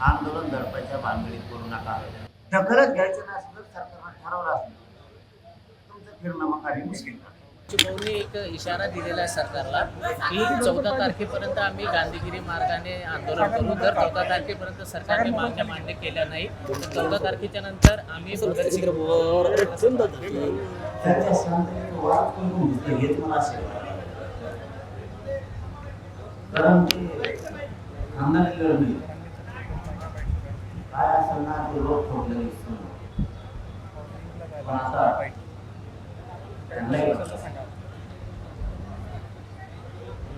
आंदोलन दडपायच्या भानगडीत करू नका. दखलच घ्यायचं नसेल तर सरकारनं ठरवलं असलं तुमचं फिरणं मग काही मुश्किल एक इशारा दिलेला आहे सरकारला की चौदा तारखेपर्यंत आम्ही गांधीगिरी मार्गाने आंदोलन करू. जर चौदा तारखेपर्यंत सरकारने मागण्या मान्य केल्या नाही तर चौदा तारखेच्या नंतर आम्ही भगतसिंग पुन्हा ते रोग लढली दिसून पण आता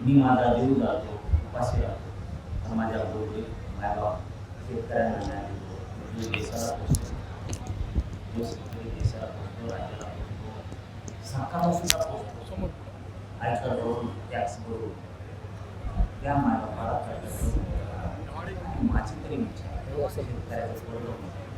मी माझा देऊ जातो उपाशी राहतो पण माझ्या बरोबर मायबाप शेतकऱ्यांना न्याय देतो जो देशाला जो शेतकरी देशाला राज्याला सरकारला सुद्धा आयकर भरून टॅक्स भरून त्या मायबापाला कर्ज माझी तरी इच्छा आहे शेतकऱ्याचं पोरगं विषय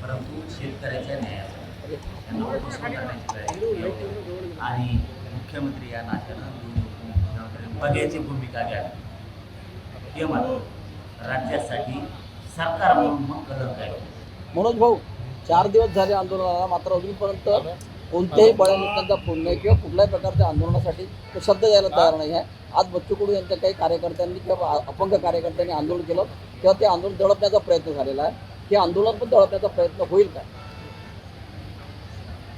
परंतु शेतकऱ्याच्या न्यायासाठी त्यांना करण्याची वेळ आणि मुख्यमंत्री या नात्यानं बघ्याची भूमिका घ्यावी हे मात्र राज्यासाठी सरकार म्हणून मग कलर काय मनोज भाऊ चार दिवस झाले आंदोलनाला मात्र अजूनपर्यंत कोणत्याही बळ्या फोन नाही किंवा कुठल्याही प्रकारच्या आंदोलनासाठी तो शब्द द्यायला तयार नाही. आहे आज बच्चू कडू यांच्या काही कार्यकर्त्यांनी किंवा अपंग कार्यकर्त्यांनी आंदोलन केलं तेव्हा ते आंदोलन दडपण्याचा प्रयत्न झालेला आहे. हे आंदोलन पण दडपण्याचा प्रयत्न होईल का?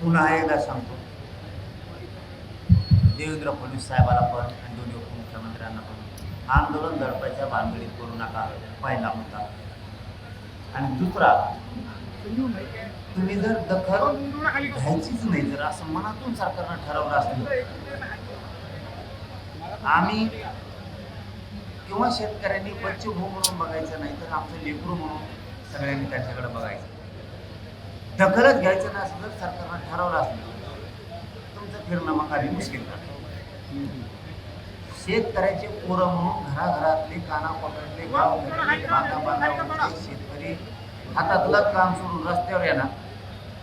पुन्हा एकदा सांगतो. देवेंद्र फडणवीस साहेबाला पण आणि दोन्ही उपमुख्यमंत्र्यांना पण आंदोलन दडपायच्या भानगडीत करू नका पहिला मुद्दा. आणि दुसरा तुम्ही जर दखल घ्यायचीच नाही जर असं मनातून सरकारनं ठरवलं असलं आम्ही किंवा शेतकऱ्यांनी बच्चू भाऊ म्हणून बघायचं नाही तर आमचं लेकरू म्हणून सगळ्यांनी त्यांच्याकडे बघायचं. दखलच घ्यायचं नाही नसेल तर सरकारनं ठरवलं असलं तुमचं फिरणं मग आधी मुश्किल का शेतकऱ्याचे पोरं म्हणून घराघरातले कानाकोपऱ्यातले गाव बांधा बांधा शेतकरी हातातलं काम सोडून रस्त्यावर येणार.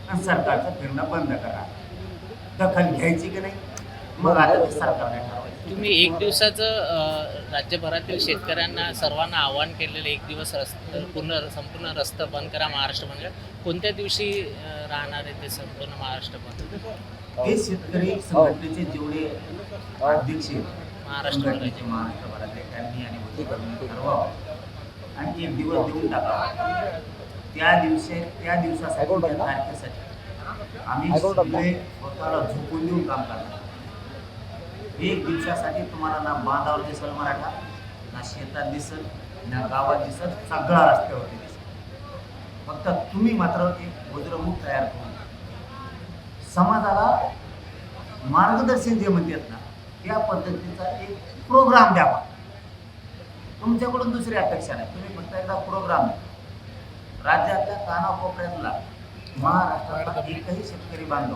आणि सरकारचं फिरणं बंद करा. दखल घ्यायची की नाही? मग आता ते सरकारने ठरवायचं. तुम्ही एक दिवसाचं राज्यभरातील शेतकऱ्यांना सर्वांना आवाहन केलेलं एक दिवस रस्ता पूर्ण संपूर्ण रस्ता बंद करा महाराष्ट्र बंद कोणत्या दिवशी राहणार आहे ते संपूर्ण महाराष्ट्र बंद? हे शेतकरी संघटनेचे जेवढे अध्यक्ष महाराष्ट्र महाराष्ट्रभरातले त्यांनी आणि ठरवावं. आणि एक दिवस देऊन टाकावा. त्या दिवशी त्या दिवसासाठी त्या? तारखेसाठी आम्ही? सगळे स्वतःला झोपून देऊन काम करणार. एक दिवसासाठी तुम्हाला ना बांधावर दिसल मराठा ना शेतात दिसल ना गावात दिसल सगळा रस्त्यावरती दिसल. फक्त तुम्ही मात्र एक वज्रमुख तयार करून समाजाला मार्गदर्शन जे म्हणतात ना त्या पद्धतीचा एक प्रोग्राम द्यावा तुमच्याकडून दुसरी अपेक्षा नाही. तुम्ही फक्त एकदा प्रोग्राम राज्यातल्या कानाकोपऱ्यातला महाराष्ट्रातला एकही शेतकरी बांधव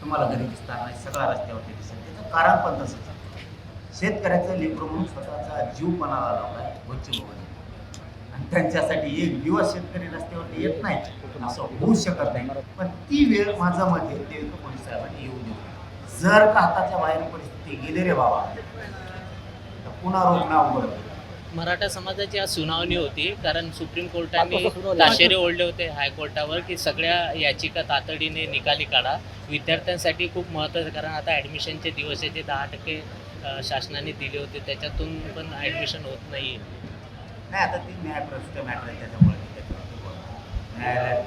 तुम्हाला घरी दिसणार नाही सगळा रस्त्यावरती दिसत त्याचं कारण पण तसंच शेतकऱ्याचं लेकरू म्हणून स्वतःचा जीव पणाला लावलाय बच्चू आणि त्यांच्यासाठी एक दिवस शेतकरी रस्त्यावरती येत नाही असं होऊ शकत नाही. पण ती वेळ माझं मत आहे देवेंद्र फडणवीस साहेबांनी येऊ देऊ. जर का हाताच्या बाहेर परिस्थिती गेली रे बाबा तर पुन्हा रोखणं अवघड मराठा समाजाची आज सुनावणी होती कारण सुप्रीम कोर्टाने? ताशेरे ओढले होते हायकोर्टावर की सगळ्या याचिका तातडीने निकाली काढा. विद्यार्थ्यांसाठी खूप महत्त्वाचं कारण आता ॲडमिशनचे दिवस आहे जे दहा टक्के शासनाने दिले होते त्याच्यातून पण ॲडमिशन होत नाही नाही आता ती न्यायप्रविष्ट मॅटर आहे त्याच्यामुळे न्यायालयात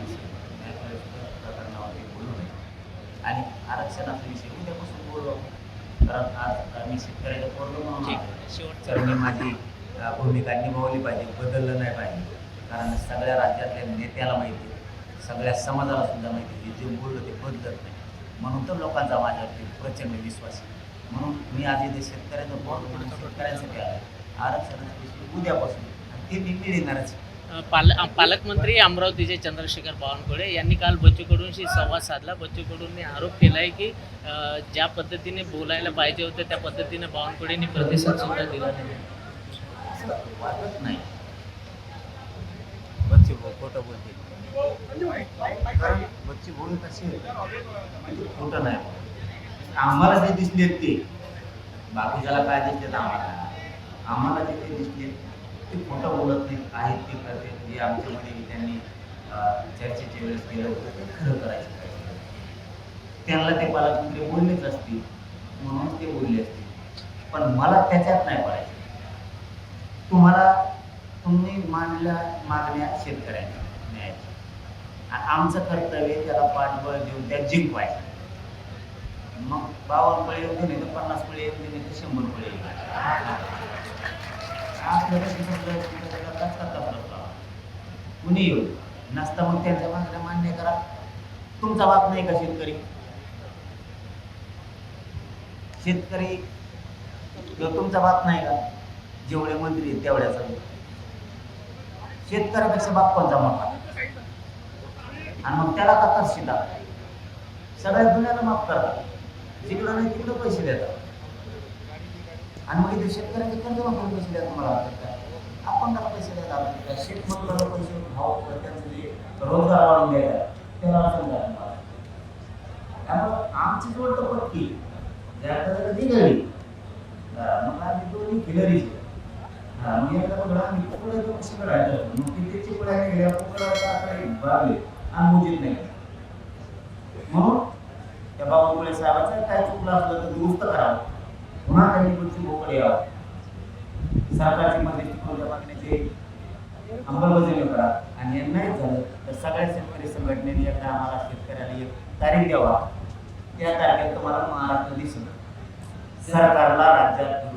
आणि आरक्षणाचा विषय उद्यापासून बोलू आपण. कारण आज मी शेतकऱ्याच्या पोरगं म्हणून मी माझी भूमिका निभावली पाहिजे बदललं नाही पाहिजे. कारण सगळ्या राज्यातल्या नेत्याला माहिती आहे. सगळ्या समाजाला सुद्धा माहिती आहे. की जे बोललं ते बदलत नाही. म्हणून तर लोकांचा माझ्यावरती प्रचंड विश्वास आहे. म्हणून मी आज इथे शेतकऱ्याचं बोर्ड म्हणून शेतकऱ्यांसाठी आहे. आरक्षणाचा उद्यापासून. ते मी मिळणारच पाल पालकमंत्री अमरावतीचे चंद्रशेखर बावनकुळे यांनी काल बच्चू कडूंशी संवाद साधला. बच्चू कडूंनी आरोप केला आहे की ज्या पद्धतीने बोलायला पाहिजे होते त्या पद्धतीने बावनकुळेंनी प्रतिसाद सुद्धा दिला नाही. वाटत नाही बच्चे भाऊ खोटं बोलते कारण बच्ची भाऊ असेल खोटं नाही आम्हाला जे दिसले ते बाकीच्याला काय दिसले तर आम्हाला आम्हाला जे ते दिसले ते खोटं बोलत नाही आहेत ते करते जे आमच्यामध्ये त्यांनी चर्चेच्या वेळेस केलं होतं ते खरं करायचं त्यांना ते पालकमंत्री बोललेच असतील म्हणून ते बोलले असतील पण मला त्याच्यात नाही पडायचं तुम्हाला तुम्ही मांडल्या मागण्या शेतकऱ्यांच्या न्यायच्या. आमचं कर्तव्य त्याला पाठबळ देऊन त्या जिंकवायचं. मग बावन्न पळे येऊ नाही तर पन्नास पळे येऊ नाही तर शंभर पळे येऊ आपल्याला कुणी येऊ नसता मग त्यांच्या मागण्या मान्य करा. तुमचा बाप नाही का शेतकरी? शेतकरी तुमचा बाप नाही का? जेवढे मंत्री आहेत तेवढ्याचा शेतकऱ्यापेक्षा बाप्पांचा मोठा? आणि मग त्याला का करशिता सगळ्या दुनियाला माफ करतात जिकडं नाही तिकडं पैसे देतात. आणि मग इथे शेतकऱ्याचे कर्ज मागून पैसे द्या तुम्हाला वाटत आपण त्याला पैसे द्यायला शेतमधला पैसे भाव त्यांचं जे रोजगार वाढून द्यायला त्याला अडचण द्या त्यामुळं आमची जोड तर पक्की. ज्याकडे निघाली. मग आम्ही दोन्ही खिलरीचे हा मग एकदा बघा आम्ही पुढे तो कशी करायचं मग किती चिपळ्या नाही. म्हणून त्या बाबापुळे साहेबाचं काय चुकलं असलं तर दुरुस्त करावं पुन्हा त्यांनी पुढची मोकळे यावं सरकारची मध्यस्थी करून मागण्याची अंमलबजावणी करा. आणि नाही झालं तर सगळ्या शेतकरी संघटनेने एकदा आम्हाला शेतकऱ्याला एक तारीख द्यावा. त्या तारखेत तुम्हाला महाराष्ट्र दिसून सरकारला राज्यात